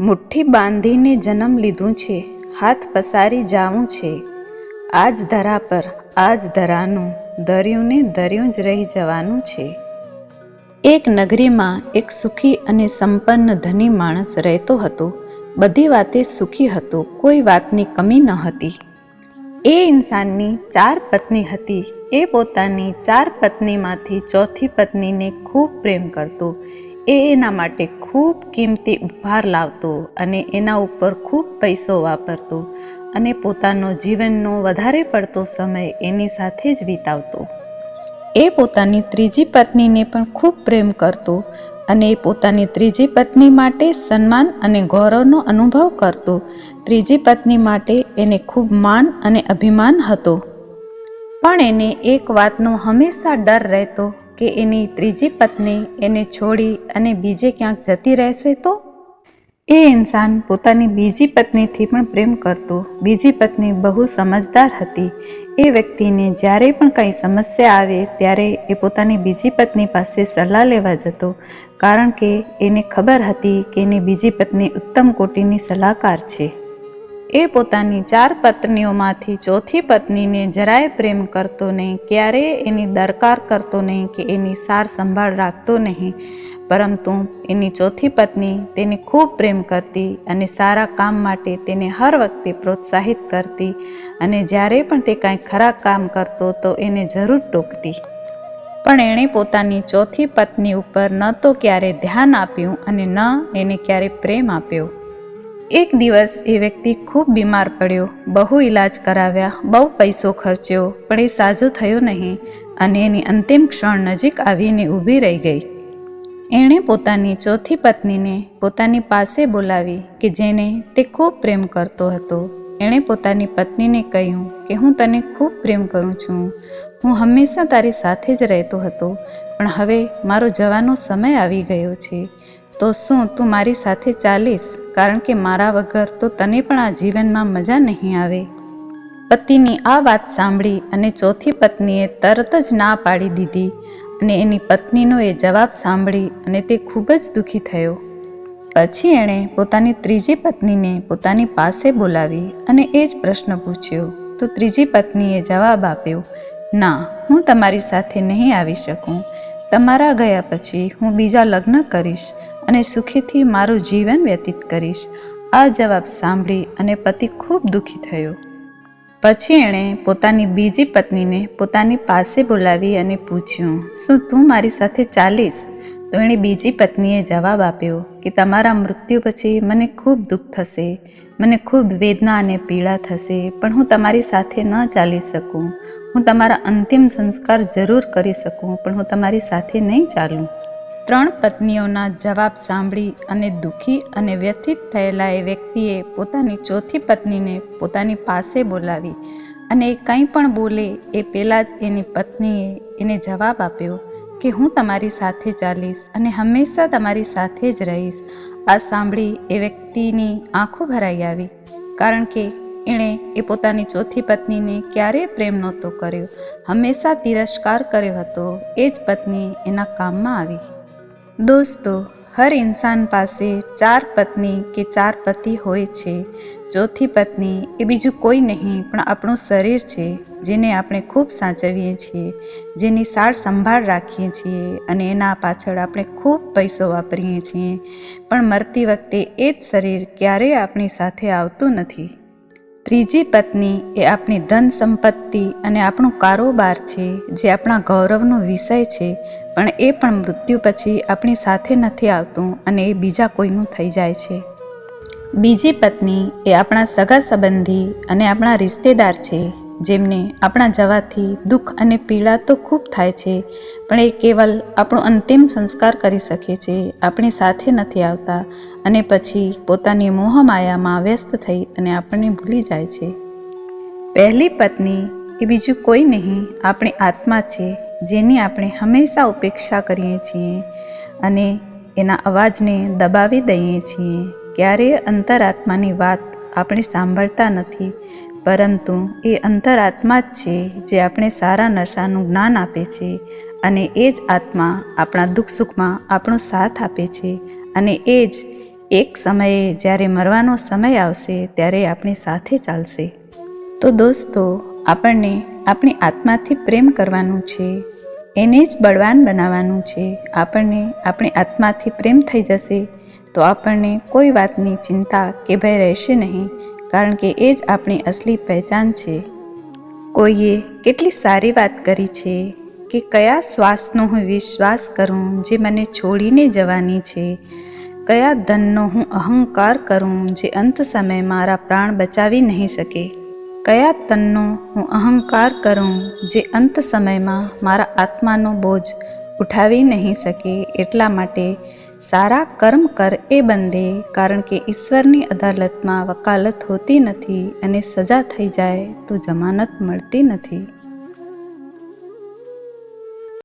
મુઠ્ઠી બાંધીને જન્મ લીધું છે, હાથ પસારી જાવું છે. આજ ધરા પર, આજ ધરાનું, દરિયુંને ને ધર્યું જ રહી જવાનું છે. એક નગરીમાં એક સુખી અને સંપન્ન ધની માણસ રહેતો હતો. બધી વાતે સુખી હતો, કોઈ વાતની કમી ન હતી. એ ઇન્સાનની ચાર પત્ની હતી. એ પોતાની ચાર પત્નીમાંથી ચોથી પત્નીને ખૂબ પ્રેમ કરતો. એ એના માટે ખૂબ કિંમતી ઉપહાર લાવતો અને એના ઉપર ખૂબ પૈસો વાપરતો અને પોતાનો જીવનનો વધારે પડતો સમય એની સાથે જ વિતાવતો. એ પોતાની ત્રીજી પત્નીને પણ ખૂબ પ્રેમ કરતો અને પોતાની ત્રીજી પત્ની માટે સન્માન અને ગૌરવનો અનુભવ કરતો. ત્રીજી પત્ની માટે એને ખૂબ માન અને અભિમાન હતો. પણ એને એક વાતનો હંમેશા ડર રહેતો કે એની ત્રીજી પત્ની એને છોડી અને બીજે ક્યાંક જતી રહેશે તો? એ ઇન્સાન પોતાની બીજી પત્નીથી પણ પ્રેમ કરતો. બીજી પત્ની બહુ સમજદાર હતી. એ વ્યક્તિને જ્યારે પણ કંઈ સમસ્યા આવે ત્યારે એ પોતાની બીજી પત્ની પાસે સલાહ લેવા જતો. કારણ કે એને ખબર હતી કે એની બીજી પત્ની ઉત્તમ કોટીની સલાહકાર છે. એ પોતાની ચાર પત્નીઓમાંથી ચોથી પત્નીને જરાય પ્રેમ કરતો નહીં, ક્યારેય એની દરકાર કરતો નહીં કે એની સાર સંભાળ રાખતો નહીં. પરંતુ એની ચોથી પત્ની તેને ખૂબ પ્રેમ કરતી અને સારા કામ માટે તેને હર વખતે પ્રોત્સાહિત કરતી અને જ્યારે પણ તે કાંઈ ખરાબ કામ કરતો તો એને જરૂર ટોકતી. પણ એણે પોતાની ચોથી પત્ની ઉપર ન તો ક્યારે ધ્યાન આપ્યું અને ન એને ક્યારે પ્રેમ આપ્યો. એક દિવસ એ વ્યક્તિ ખૂબ બીમાર પડ્યો. બહુ ઈલાજ કરાવ્યા, બહુ પૈસો ખર્ચ્યો, પણ એ સાજો થયો નહીં અને એની અંતિમ ક્ષણ નજીક આવીને ઊભી રહી ગઈ. એણે પોતાની ચોથી પત્નીને પોતાની પાસે બોલાવી કે જેને તે ખૂબ પ્રેમ કરતો હતો. એણે પોતાની પત્નીને કહ્યું કે, હું તને ખૂબ પ્રેમ કરું છું. હું હંમેશા તારી સાથે જ રહેતો હતો, પણ હવે મારો જવાનો સમય આવી ગયો છે. તો શું તું મારી સાથે ચાલીશ? કારણ કે મારા વગર તો તને પણ આ જીવનમાં મજા નહીં આવે. પતિની આ વાત સાંભળી અને ચોથી પત્નીએ તરત જ ના પાડી દીધી અને એની પત્નીનો એ જવાબ સાંભળી અને તે ખૂબ જ દુઃખી થયો. પછી એણે પોતાની ત્રીજી પત્નીને પોતાની પાસે બોલાવી અને એ જ પ્રશ્ન પૂછ્યો. તો ત્રીજી પત્નીએ જવાબ આપ્યો, ના, હું તમારી સાથે નહીં આવી શકું. તમારા ગયા પછી હું બીજા લગ્ન કરીશ અને સુખીથી મારું જીવન વ્યતીત કરીશ. આ જવાબ સાંભળી અને પતિ ખૂબ દુઃખી થયો. પછી એણે પોતાની બીજી પત્નીને પોતાની પાસે બોલાવી અને પૂછ્યું, શું તું મારી સાથે ચાલીશ? તો એણે બીજી પત્નીએ જવાબ આપ્યો કે, તમારા મૃત્યુ પછી મને ખૂબ દુઃખ થશે, મને ખૂબ વેદના અને પીડા થશે, પણ હું તમારી સાથે ન ચાલી શકું. હું તમારા અંતિમ સંસ્કાર જરૂર કરી શકું, પણ હું તમારી સાથે નહીં ચાલું. ત્રણ પત્નીઓના જવાબ સાંભળી અને દુઃખી અને વ્યથિત થયેલા એ વ્યક્તિએ પોતાની ચોથી પત્નીને પોતાની પાસે બોલાવી અને એ કંઈ પણ બોલે એ પહેલાં જ એની પત્નીએ એને જવાબ આપ્યો કે હું તમારી સાથે ચાલીશ અને હંમેશા તમારી સાથે જ રહીશ. આ સાંભળી એ વ્યક્તિની આંખો ભરાઈ આવી કારણ કે એણે એ પોતાની ચોથી પત્નીને ક્યારેય પ્રેમ નહોતો કર્યો. હંમેશા તિરસ્કાર કર્યો હતો. એ જ પત્ની એના કામમાં આવી. દોસ્તો, હર ઇન્સાન પાસે ચાર પત્ની કે ચાર પતિ હોય છે. ચોથી પત્ની એ બીજું કોઈ નહીં, પણ આપણું શરીર છે, જેને આપણે ખૂબ સાચવીએ છીએ, જેની સાર સંભાળ રાખીએ છીએ અને એના પાછળ આપણે ખૂબ પૈસો વાપરીએ છીએ. પણ મરતી વખતે એ જ શરીર ક્યારેય આપણી સાથે આવતું નથી. ત્રીજી પત્ની એ આપણી ધન સંપત્તિ અને આપણો કારોબાર છે, જે આપણા ગૌરવનો વિષય છે, પણ એ પણ મૃત્યુ પછી આપણી સાથે નથી આવતું અને એ બીજા કોઈનું થઈ જાય છે. બીજી પત્ની એ આપણા સગા સંબંધી અને આપણા રિશ્તેદાર છે, જેમને આપણા જવાથી દુઃખ અને પીડા તો ખૂબ થાય છે, પણ એ કેવલ આપણો અંતિમ સંસ્કાર કરી શકે છે, આપણી સાથે નથી આવતા અને પછી પોતાની મોહમાયામાં વ્યસ્ત થઈ અને આપણને ભૂલી જાય છે. પહેલી પત્ની એ બીજું કોઈ નહીં, આપણી આત્મા છે, જેની આપણે હંમેશા ઉપેક્ષા કરીએ છીએ અને એના અવાજને દબાવી દઈએ છીએ. ક્યારેય અંતરાત્માની વાત આપણે સાંભળતા નથી, પરંતુ એ અંતરાત્મા જ છે જે આપણે સારા નશાનું જ્ઞાન આપે છે અને એ જ આત્મા આપણા દુઃખ સુખમાં આપણો સાથ આપે છે અને એ જ એક સમયે જ્યારે મરવાનો સમય આવશે, ત્યારે આપણી સાથે ચાલશે. તો દોસ્તો, આપણને આપણી આત્માથી પ્રેમ કરવાનું છે. એને જ બળવાન બનાવવાનું છે. આપણને આપણી આત્માથી પ્રેમ થઈ જશે, તો આપણને કોઈ વાતની ચિંતા કે ભય રહેશે નહીં, કારણ કે એ જ આપણી અસલી પહેચાન છે. કોઈએ કેટલી સારી વાત કરી છે કે કયા શ્વાસનો હું વિશ્વાસ કરું જે મને છોડીને જવાની છે કયા ધનનો હું અહંકાર કરું જે અંત સમયે મારા પ્રાણ બચાવી નહીં શકે? કયા તનનો હું અહંકાર કરું જે અંત સમયમાં મારા આત્માનો બોજ ઉઠાવી નહીં શકે? એટલા માટે સારા કર્મ કર એ બંદે, કારણ કે ઈશ્વરની અદાલતમાં વકાલત હોતી નથી અને સજા થઈ જાય તો જમાનત મળતી નથી.